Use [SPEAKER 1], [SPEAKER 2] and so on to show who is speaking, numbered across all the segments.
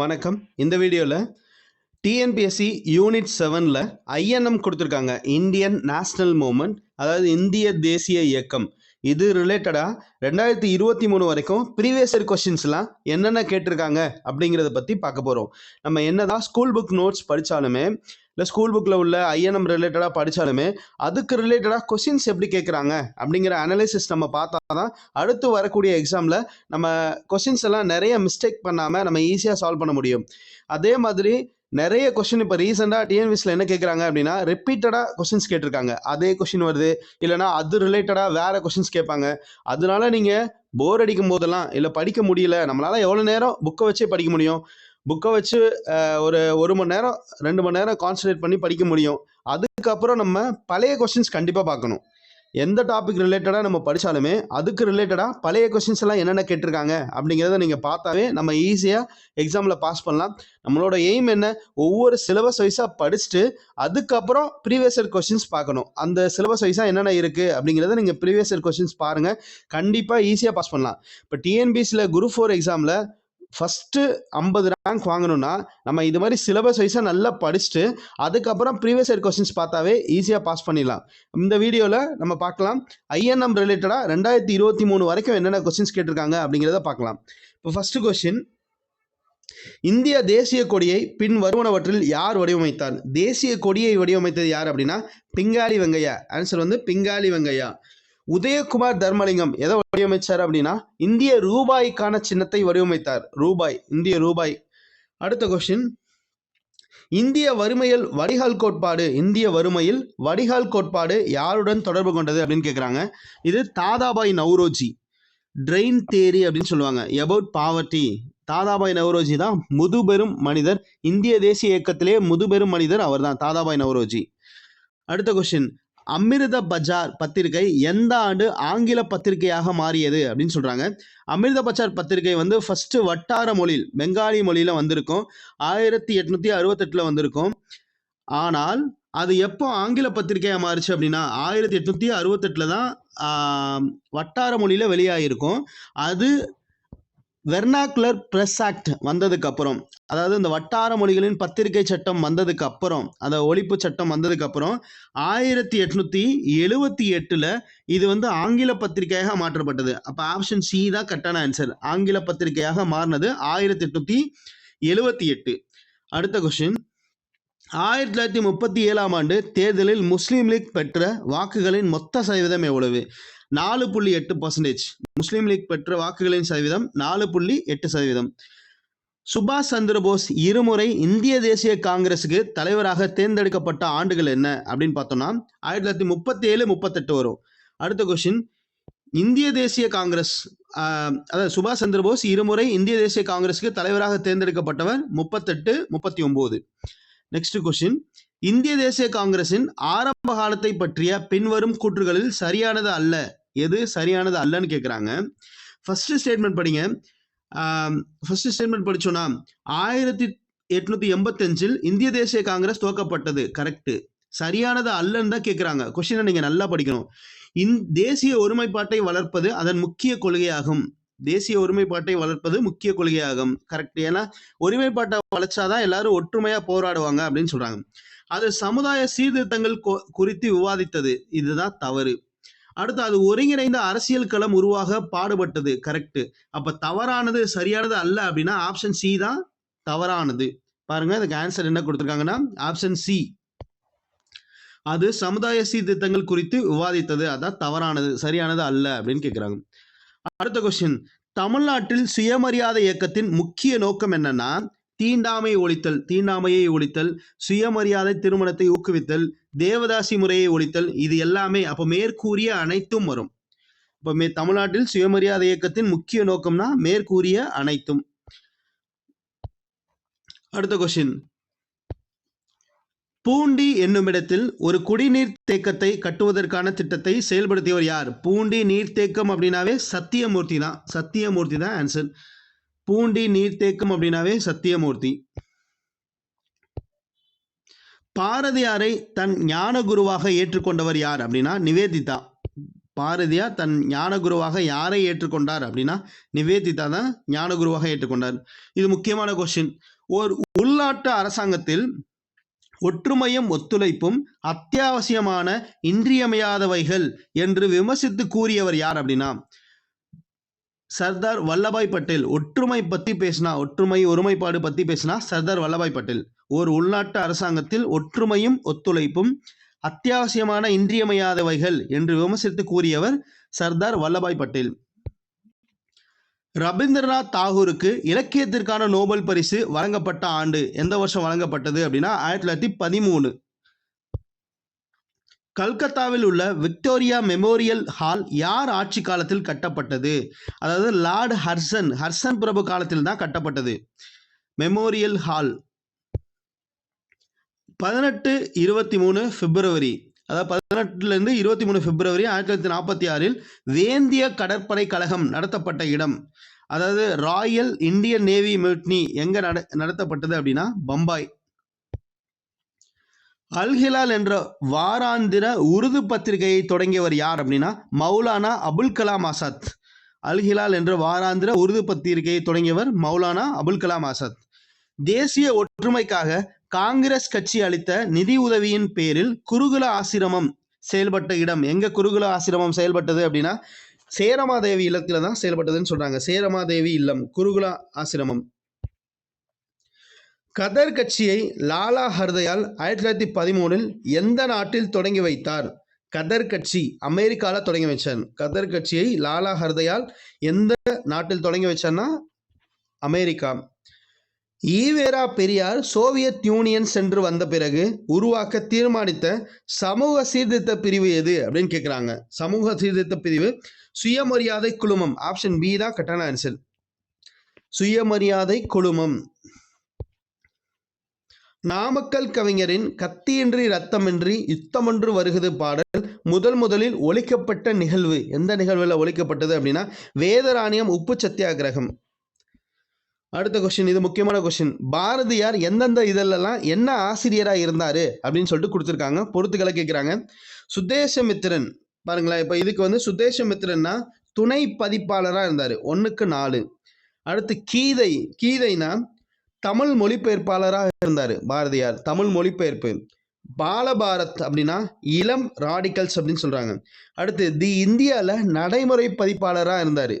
[SPEAKER 1] வணக்கம். இந்த வீடியோவில் டிஎன்பிஎஸ்சி யூனிட் செவனில் ஐஎன்எம் கொடுத்துருக்காங்க. இந்தியன் நேஷ்னல் மூமெண்ட் அதாவது இந்திய தேசிய இயக்கம். இது ரிலேட்டடாக ரெண்டாயிரத்தி இருபத்தி மூணு வரைக்கும் ப்ரீவியஸ் இயர் கொஷின்ஸ்லாம் என்னென்ன கேட்டிருக்காங்க அப்படிங்கிறத பற்றி பார்க்க போகிறோம் நம்ம என்னதான் ஸ்கூல் புக் நோட்ஸ் படித்தாலுமே இல்லை ஸ்கூல் புக்கில் உள்ள ஐஎன்எம் ரிலேட்டடாக படித்தாலுமே அதுக்கு ரிலேட்டடாக கொஷின்ஸ் எப்படி கேட்குறாங்க அப்படிங்கிற அனலைசிஸ் நம்ம பார்த்தா தான் அடுத்து வரக்கூடிய எக்ஸாமில் நம்ம கொஷின்ஸ் எல்லாம் நிறைய மிஸ்டேக் பண்ணாமல் நம்ம ஈஸியாக சால்வ் பண்ண முடியும். அதே மாதிரி நிறைய கொஷின் இப்போ ரீசெண்டாக டிஎன்விஸில் என்ன கேட்குறாங்க அப்படின்னா ரிப்பீட்டடாக கொஸ்டின்ஸ் கேட்டிருக்காங்க. அதே கொஷின் வருது. இல்லைனா அது ரிலேட்டடாக வேறு கொஷின்ஸ் கேட்பாங்க. அதனால நீங்கள் போர் அடிக்கும் போதெல்லாம் இல்லை படிக்க முடியல நம்மளால் எவ்வளோ நேரம் புக்கை வச்சே படிக்க முடியும்? புக்கை வச்சு ஒரு ஒரு மணி நேரம் ரெண்டு மணி நேரம் கான்சன்ட்ரேட் பண்ணி படிக்க முடியும். அதுக்கப்புறம் நம்ம பழைய கொஸ்டின்ஸ் கண்டிப்பாக பார்க்கணும். எந்த டாபிக் ரிலேட்டடாக நம்ம படித்தாலுமே அதுக்கு ரிலேட்டடாக பழைய கொஷின்ஸ் எல்லாம் என்னென்ன கேட்டிருக்காங்க அப்படிங்கிறத நீங்கள் பார்த்தாவே நம்ம ஈஸியாக எக்ஸாமில் பாஸ் பண்ணலாம். நம்மளோட எய்ம் என்ன? ஒவ்வொரு சிலபஸ் வைஸாக படிச்சுட்டு அதுக்கப்புறம் ப்ரீவியஸ் இயர் கொஷின்ஸ் பார்க்கணும். அந்த சிலபஸ் வைஸாக என்னென்ன இருக்குது அப்படிங்கிறத நீங்கள் ப்ரீவியஸ் இயர் கொஷின்ஸ் பாருங்கள் கண்டிப்பாக ஈஸியாக பாஸ் பண்ணலாம். இப்போ டிஎன்பிசியில் குரூப் ஃபோர் எக்ஸாமில் ஃபஸ்ட்டு ஐம்பது ரேங்க் வாங்கணும்னா நம்ம இது மாதிரி சிலபஸ் வைஸாக நல்லா படிச்சுட்டு அதுக்கப்புறம் ப்ரீவியஸ் இயர் கொஸ்டின்ஸ் பார்த்தாவே ஈஸியாக பாஸ் பண்ணிடலாம். இந்த வீடியோவில் நம்ம பார்க்கலாம் ஐஎன்எம் ரிலேட்டடாக ரெண்டாயிரத்தி இருபத்தி மூணு வரைக்கும் என்னென்ன கொஸ்டின்ஸ் கேட்டிருக்காங்க அப்படிங்கிறத பார்க்கலாம். இப்போ ஃபஸ்ட்டு கொஸ்டின் இந்திய தேசிய கொடியை பின் வருவனவற்றில் யார் வடிவமைத்தார்? தேசிய கொடியை வடிவமைத்தது யார் அப்படின்னா பிங்காலி வெங்கையா. ஆன்சர் வந்து பிங்காலி வெங்கையா. உதயகுமார் தர்மலிங்கம் எதை வடிவமைச்சார் அப்படின்னா இந்திய ரூபாய்க்கான சின்னத்தை வடிவமைத்தார். ரூபாய் இந்திய ரூபாய். அடுத்த கொஸ்டின் இந்திய வறுமையில் வடிகால் கோட்பாடு இந்திய வறுமையில் வடிகால் கோட்பாடு யாருடன் தொடர்பு கொண்டது அப்படின்னு கேட்குறாங்க இது தாதாபாய் நவ்ரோஜி. ட்ரெயின் தேரி அப்படின்னு சொல்லுவாங்க. எபவுட் பாவர்ட்டி தாதாபாய் நவ்ரோஜி தான் முதுபெரும் மனிதர். இந்திய தேசிய இயக்கத்திலே முதுபெரும் மனிதர் அவர் தான் தாதாபாய் நவ்ரோஜி. அடுத்த கொஸ்டின் அமிர்த பஜார் பத்திரிகை எந்த ஆண்டு ஆங்கில பத்திரிகையாக மாறியது அப்படின்னு சொல்றாங்க. அமிர்த பஜார் பத்திரிகை வந்து ஃபர்ஸ்ட் வட்டார மொழியில் பெங்காலி மொழியில வந்திருக்கும். ஆயிரத்தி எட்நூத்தி அறுபத்தெட்டுல வந்திருக்கும். ஆனால் அது எப்போ ஆங்கில பத்திரிகையாக மாறுச்சு அப்படின்னா ஆயிரத்தி எட்நூத்தி அறுபத்தெட்டுல தான் வட்டார மொழியில வெளியாகிருக்கும் அது வெர்னாக்குலர் ப்ரெஸ் ஆக்ட் வந்ததுக்கு அப்புறம் அதாவது இந்த வட்டார மொழிகளின் பத்திரிகை சட்டம் வந்ததுக்கு அப்புறம் அந்த ஒழிப்பு சட்டம் வந்ததுக்கு அப்புறம் ஆயிரத்தி எட்நூத்தி எழுவத்தி எட்டுல இது வந்து ஆங்கில பத்திரிகையாக மாற்றப்பட்டது. அப்ப ஆப்ஷன் சி தான் கரெக்டான ஆன்சர் ஆங்கில பத்திரிகையாக மாறினது ஆயிரத்தி எட்நூத்தி எழுவத்தி எட்டு. அடுத்த கொஸ்டின் ஆயிரத்தி தொள்ளாயிரத்தி முப்பத்தி ஏழாம் ஆண்டு தேர்தலில் முஸ்லீம் லீக் பெற்ற வாக்குகளின் மொத்த சதவீதம் எவ்வளவு? நாலு புள்ளி எட்டு பர்சன்டேஜ் முஸ்லீம் லீக் பெற்ற வாக்குகளின் சதவீதம் நாலு புள்ளி எட்டு சதவீதம். சுபாஷ் சந்திரபோஸ் இருமுறை இந்திய தேசிய காங்கிரஸுக்கு தலைவராக தேர்ந்தெடுக்கப்பட்ட ஆண்டுகள் என்ன அப்படின்னு பார்த்தோம்னா ஆயிரத்தி தொள்ளாயிரத்தி முப்பத்தி ஏழு முப்பத்தெட்டு வரும். அடுத்த கொஸ்டின் இந்திய தேசிய காங்கிரஸ் அதாவது சுபாஷ் சந்திரபோஸ் இருமுறை இந்திய தேசிய காங்கிரஸுக்கு தலைவராக தேர்ந்தெடுக்கப்பட்டவர் முப்பத்தெட்டு முப்பத்தி ஒன்பது. நெக்ஸ்ட் கொஸ்டின் இந்திய தேசிய காங்கிரசின் ஆரம்ப காலத்தை பற்றிய பின்வரும் கூற்றுகளில் சரியானது அல்ல. எது சரியானது அல்லன்னு கேட்குறாங்க ஃபஸ்ட்டு ஸ்டேட்மெண்ட் படிங்க. ஃபஸ்ட்டு ஸ்டேட்மெண்ட் படித்தோன்னா ஆயிரத்தி எட்நூத்தி எண்பத்தஞ்சில் இந்திய தேசிய காங்கிரஸ் துவக்கப்பட்டது. கரெக்டு சரியானது அல்லன்னு தான் கேட்குறாங்க கொஸ்டினை நீங்கள் நல்லா படிக்கணும். இந் தேசிய ஒருமைப்பாட்டை வளர்ப்பது அதன் முக்கிய கொள்கையாகும். தேசிய ஒருமைப்பாட்டை வளர்ப்பது முக்கிய கொள்கையாகும். கரெக்ட் ஏன்னா ஒருமைப்பாட்டை வளர்ச்சாதான் எல்லாரும் ஒற்றுமையா போராடுவாங்க அப்படின்னு சொல்றாங்க. அது சமுதாய சீர்திருத்தங்கள் கொ- குறித்து விவாதித்தது. இதுதான் தவறு. அடுத்து அது ஒருங்கிணைந்த அரசியல் களம் உருவாக பாடுபட்டது கரெக்டு அப்ப தவறானது சரியானது அல்ல அப்படின்னா ஆப்ஷன் சி தான் தவறானது. பாருங்க அதுக்கு ஆன்சர் என்ன கொடுத்துருக்காங்கன்னா ஆப்ஷன் சி அது சமுதாய சீர்திருத்தங்கள் குறித்து விவாதித்தது அதான் தவறானது சரியானது அல்ல அப்படின்னு கேட்குறாங்க அடுத்த கொஸ்டின் தமிழ்நாட்டில் சுயமரியாதை இயக்கத்தின் முக்கிய நோக்கம் என்னன்னா தீண்டாமை ஒழித்தல் தீண்டாமையை ஒழித்தல் சுயமரியாதை திருமணத்தை ஊக்குவித்தல் தேவதாசி முறையை ஒழித்தல் இது எல்லாமே அப்போ மேற்கூறிய அனைத்தும் வரும். இப்போ மே தமிழ்நாட்டில் சுயமரியாதை இயக்கத்தின் முக்கிய நோக்கம்னா மேற்கூறிய அனைத்தும். அடுத்த கொஸ்டின் பூண்டி என்னுமிடத்தில் ஒரு குடிநீர் தேக்கத்தை கட்டுவதற்கான திட்டத்தை செயல்படுத்தியவர் யார்? பூண்டி நீர்த்தேக்கம் அப்படின்னாவே சத்தியமூர்த்தி தான் சத்தியமூர்த்தி தான் ஆன்சர் பூண்டி நீர்த்தேக்கம் அப்படின்னாவே சத்தியமூர்த்தி. பாரதியாரை தன் ஞான குருவாக ஏற்றுக்கொண்டவர் யார் அப்படின்னா நிவேதிதா. பாரதியார் தன் ஞானகுருவாக யாரை ஏற்றுக்கொண்டார் அப்படின்னா நிவேதிதா தான் ஞானகுருவாக ஏற்றுக்கொண்டார். இது முக்கியமான கொஸ்டின் ஒரு உள்நாட்டு அரசாங்கத்தில் ஒற்றுமையும் ஒத்துழைப்பும் அத்தியாவசியமான இன்றியமையாதவைகள் என்று விமர்சித்து கூறியவர் யார் அப்படின்னா சர்தார் வல்லபாய் பட்டேல் ஒற்றுமை பத்தி பேசினா ஒற்றுமை ஒருமைப்பாடு பத்தி பேசினா சர்தார் வல்லபாய் பட்டேல். ஒரு உள்நாட்டு அரசாங்கத்தில் ஒற்றுமையும் ஒத்துழைப்பும் அத்தியாவசியமான இன்றியமையாதவைகள் என்று விமர்சித்து கூறியவர் சர்தார் வல்லபாய் பட்டேல். ரவீந்திரநாத் தாகூருக்கு இலக்கியத்திற்கான நோபல் பரிசு வழங்கப்பட்ட ஆண்டு எந்த வருஷம் வழங்கப்பட்டது அப்படின்னா ஆயிரத்தி தொள்ளாயிரத்தி பதிமூணு. கல்கத்தாவில் உள்ள விக்டோரியா மெமோரியல் ஹால் யார் ஆட்சி காலத்தில் கட்டப்பட்டது? அதாவது லார்டு ஹர்சன் ஹர்சன் பிரபு காலத்தில் தான் கட்டப்பட்டது. Memorial hall. பதினெட்டு இருபத்தி மூணு பிப்ரவரி. அதாவது பதினெட்டுலேருந்து இருபத்தி மூணு பிப்ரவரி ஆயிரத்தி தொள்ளாயிரத்தி நாற்பத்தி ஆறில் வேந்திய கடற்படை கழகம் நடத்தப்பட்ட இடம். அதாவது ராயல் இந்தியன் நேவி மிலிட்னி எங்கே நட நடத்தப்பட்டது அப்படின்னா பம்பாய். அல்ஹிலால் என்ற வாராந்திர உருது பத்திரிகையை தொடங்கியவர் யார் அப்படின்னா மௌலானா அபுல் கலாம் ஆசாத். அல்ஹிலால் என்ற வாராந்திர உருது பத்திரிகையை தொடங்கியவர் மௌலானா அபுல் கலாம் ஆசாத். தேசிய ஒற்றுமைக்காக காங்கிரஸ் கட்சி அளித்த நிதி உதவியின் பேரில் குருகுல ஆசிரமம் செயல்பட்ட இடம். எங்க குருகுல ஆசிரமம் செயல்பட்டது அப்படின்னா சேரமாதேவி இல்லத்தில் தான் செயல்பட்டதுன்னு சொல்றாங்க. சேரமாதேவி இல்லம் குருகுல ஆசிரமம். கதர் கட்சியை லாலா ஹர்தயால் ஆயிரத்தி தொள்ளாயிரத்தி பதிமூணில் எந்த நாட்டில் தொடங்கி வைத்தார்? கதர் கட்சி அமெரிக்காவில் தொடங்கி வச்சார். கதர் கட்சியை லாலா ஹர்தயால் எந்த நாட்டில் தொடங்கி வச்சார்னா? America. EVR Periyar Soviet union சென்று வந்த பிறகு உருவாக்க தீர்மானித்த சமூக சீர்திருத்த பிரிவு எது அப்படின்னு கேட்குறாங்க சமூக சீர்திருத்த பிரிவு சுயமரியாதை குழுமம். ஆப்ஷன் பி தான் கட்டண ஆன்சர் சுயமரியாதை குழுமம். நாமக்கல் கவிஞரின் கத்தியின்றி ரத்தமின்றி யுத்தமொன்று வருகிறது பாடல் முதல் முதலில் ஒழிக்கப்பட்ட நிகழ்வு. எந்த நிகழ்வில் ஒழிக்கப்பட்டது அப்படின்னா வேதராணியம் உப்பு சத்தியாகிரகம். அடுத்த கொஸ்டின் இது முக்கியமான கொஸ்டின் பாரதியார் எந்தெந்த இதெல்லாம் என்ன ஆசிரியராக இருந்தார் அப்படின்னு சொல்லிட்டு கொடுத்துருக்காங்க. பொறுத்துக்களை கேட்குறாங்க சுதேசமித்திரன். பாருங்களேன் இப்போ இதுக்கு வந்து சுதேசமித்திரன்னா துணை பதிப்பாளராக இருந்தார். ஒன்றுக்கு நாலு. அடுத்து கீதை. கீதைனா தமிழ் மொழிபெயர்ப்பாளராக இருந்தார் பாரதியார். தமிழ் மொழிபெயர்ப்பு. பாலபாரத் அப்படின்னா இளம் ராடிக்கல்ஸ் அப்படின்னு சொல்கிறாங்க அடுத்து தி இந்தியாவில் நடைமுறை பதிப்பாளராக இருந்தார்.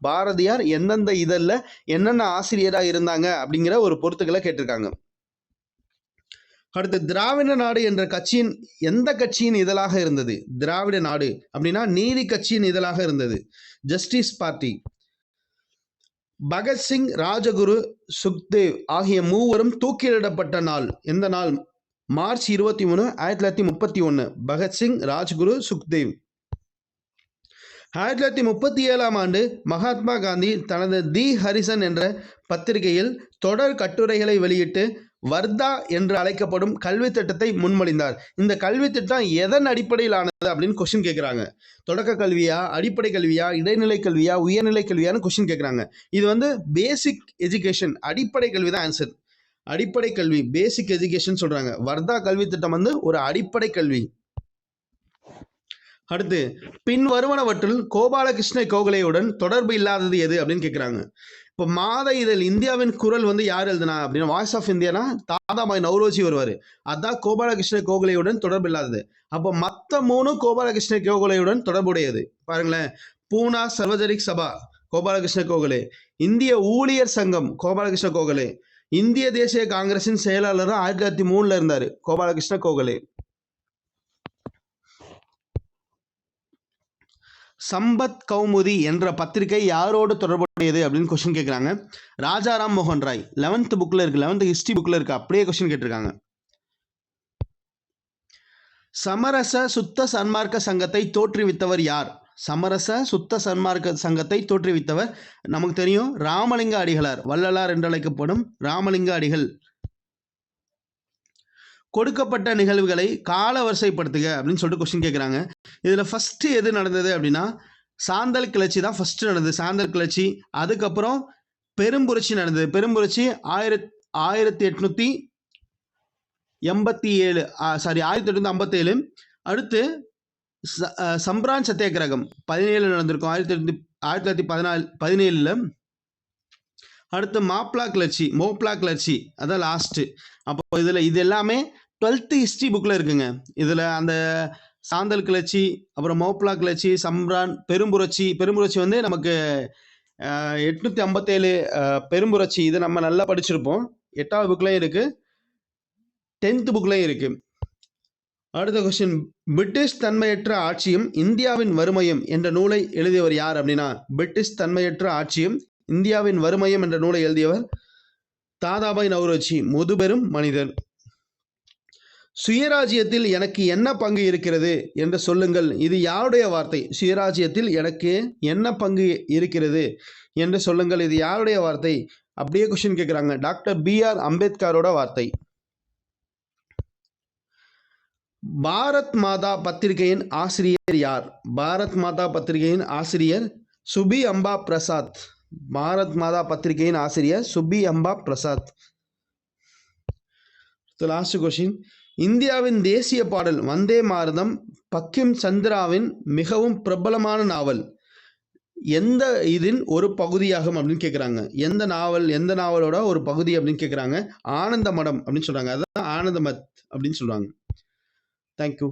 [SPEAKER 1] பாரதியார் எந்தெந்த இதழில் என்னென்ன ஆசிரியராக இருந்தாங்க அப்படிங்கிற ஒரு பொறுத்துக்களை கேட்டிருக்காங்க. அடுத்து திராவிட நாடு என்ற கட்சியின் எந்த கட்சியின் இதழாக இருந்தது? திராவிட நாடு அப்படின்னா நீதி கட்சியின் இதழாக இருந்தது. Justice party. பகத்சிங் ராஜகுரு சுக்தேவ் ஆகிய மூவரும் தூக்கிலிடப்பட்ட நாள். எந்த நாள்? மார்ச் இருபத்தி மூணு ஆயிரத்தி தொள்ளாயிரத்தி முப்பத்தி ஒன்று பகத்சிங் ராஜ்குரு சுக்தேவ். ஆயிரத்தி தொள்ளாயிரத்தி முப்பத்தி ஏழாம் ஆண்டு மகாத்மா காந்தி தனது தி ஹரிசன் என்ற பத்திரிகையில் தொடர் கட்டுரைகளை வெளியிட்டு வர்தா என்று அழைக்கப்படும் கல்வி திட்டத்தை முன்மொழிந்தார். இந்த கல்வி திட்டம் எதன் அடிப்படையில் ஆனது அப்படின்னு கொஸ்டின் கேட்குறாங்க தொடக்க கல்வியா அடிப்படை கல்வியா இடைநிலை கல்வியா உயர்நிலை கல்வியான்னு கொஸ்டின் கேட்குறாங்க இது வந்து பேசிக் எஜுகேஷன் அடிப்படை கல்வி தான் ஆன்சர் அடிப்படை கல்வி பேசிக் எஜுகேஷன் சொல்றாங்க. வர்தா கல்வி திட்டம் வந்து ஒரு அடிப்படை கல்வி. அடுத்து பின் வருவனவற்றில் கோபாலகிருஷ்ண கோகலேயுடன் தொடர்பு இல்லாதது எது அப்படின்னு கேட்குறாங்க இப்போ மாத இதழ் இந்தியாவின் குரல் வந்து யார் எழுதுனா? அப்படின்னா வாய்ஸ் ஆஃப் இந்தியானா தாதாபாய் நவ்ரோஜி வருவார். அதான் கோபாலகிருஷ்ண கோகுலையுடன் தொடர்பு இல்லாதது அப்போ மற்ற மூணும் கோபாலகிருஷ்ண கோகுலையுடன் தொடர்புடையது. பாருங்களேன். பூனா சர்வஜனிக் சபா கோபாலகிருஷ்ண கோகலே. இந்திய ஊழியர் சங்கம் கோபாலகிருஷ்ண கோகலே. இந்திய தேசிய காங்கிரசின் செயலாளராக ஆயிரத்தி தொள்ளாயிரத்தி மூணுல இருந்தார் கோபாலகிருஷ்ண கோகலே. சம்பத் கௌமுதி என்ற பத்திரிகை யாரோடு தொடர்புடையது அப்படின்னு கொஸ்டின் கேட்குறாங்க ராஜாராம் மோகன் ராய் லெவன்த் புக்கில் இருக்குது லெவன்த் ஹிஸ்ட்ரி புக்கில் இருக்குது அப்படியே கொஸ்டின் கேட்டிருக்காங்க. சமரச சுத்த சன்மார்க்க சங்கத்தை தோற்றுவித்தவர் யார்? சமரச சுத்த சன்மார்க்க சங்கத்தை தோற்றுவித்தவர் நமக்கு தெரியும் ராமலிங்க அடிகளார் வள்ளலார் என்று அழைக்கப்படும் ராமலிங்க அடிகள். கொடுக்கப்பட்ட நிகழ்வுகளை கால வரிசைப்படுத்துக அப்படின்னு சொல்லிட்டு கொஸ்டின் கேட்குறாங்க இதில் ஃபஸ்ட்டு எது நடந்தது அப்படின்னா சாந்தல் கிளர்ச்சி தான் ஃபஸ்ட்டு நடந்தது. சாந்தல் கிளர்ச்சி அதுக்கப்புறம் பெரும்புரட்சி நடந்தது. பெரும்புரட்சி ஆயிரத் ஆயிரத்தி எட்நூற்றி எண்பத்தி ஏழு சாரி ஆயிரத்தி எட்நூற்றி ஐம்பத்தேழு. அடுத்து ச- சம்பிரான் சத்தியாகிரகம் பதினேழு நடந்திருக்கும். ஆயிரத்தி எட்நூத்தி ஆயிரத்தி தொள்ளாயிரத்தி பதினாலு பதினேழில். அடுத்து மாப்ளா கிளர்ச்சி மோப்ளா கிளர்ச்சி அதான் லாஸ்ட்டு அப்போ இதில் இது எல்லாமே டுவெல்த்து ஹிஸ்ட்ரி புக்கில் இருக்குங்க. இதில் அந்த சாந்தல் கிளர்ச்சி அப்புறம் மோப்லா கிளர்ச்சி சம்ரான் பெரும்புரட்சி பெரும்புரட்சி வந்து நமக்கு எட்நூற்றி ஐம்பத்தேழு பெரும்புரட்சி. இது நம்ம நல்லா படிச்சிருப்போம். எட்டாவது புக்லையும் இருக்குது டென்த்து புக்லையும் இருக்குது அடுத்த கொஸ்டின் பிரிட்டிஷ் தன்மையற்ற ஆட்சியும் இந்தியாவின் வறுமையும் என்ற நூலை எழுதியவர் யார் அப்படின்னா பிரிட்டிஷ் தன்மையற்ற ஆட்சியும் இந்தியாவின் வறுமையும் என்ற நூலை எழுதியவர் தாதாபாய் நவ்ரோஜி முதுபெரும் மனிதர். சுயராஜ்யத்தில் எனக்கு என்ன பங்கு இருக்கிறது என்று சொல்லுங்கள். இது யாருடைய வார்த்தை? சுயராஜ்யத்தில் எனக்கு என்ன பங்கு இருக்கிறது என்று சொல்லுங்கள். இது யாருடைய வார்த்தை? அப்படியே கொஸ்டின் கேட்குறாங்க டாக்டர் பி ஆர் அம்பேத்கரோட வார்த்தை. பாரத் மாதா பத்திரிகையின் ஆசிரியர் யார்? பாரத் மாதா பத்திரிகையின் ஆசிரியர் சுபி அம்பா பிரசாத். பாரத் மாதா பத்திரிகையின் ஆசிரியர் சுபி அம்பா பிரசாத் லாஸ்ட் கொஷின் இந்தியாவின் தேசிய பாடல் வந்தே மாரதம் பக்கிம் சந்திராவின் மிகவும் பிரபலமான நாவல். எந்த இதின் ஒரு பகுதியாகும் அப்படின்னு கேட்குறாங்க எந்த நாவல் எந்த நாவலோட ஒரு பகுதி அப்படின்னு கேட்குறாங்க ஆனந்த மடம் அப்படின்னு சொல்கிறாங்க அதுதான் ஆனந்த மத் அப்படின்னு சொல்கிறாங்க தேங்க்யூ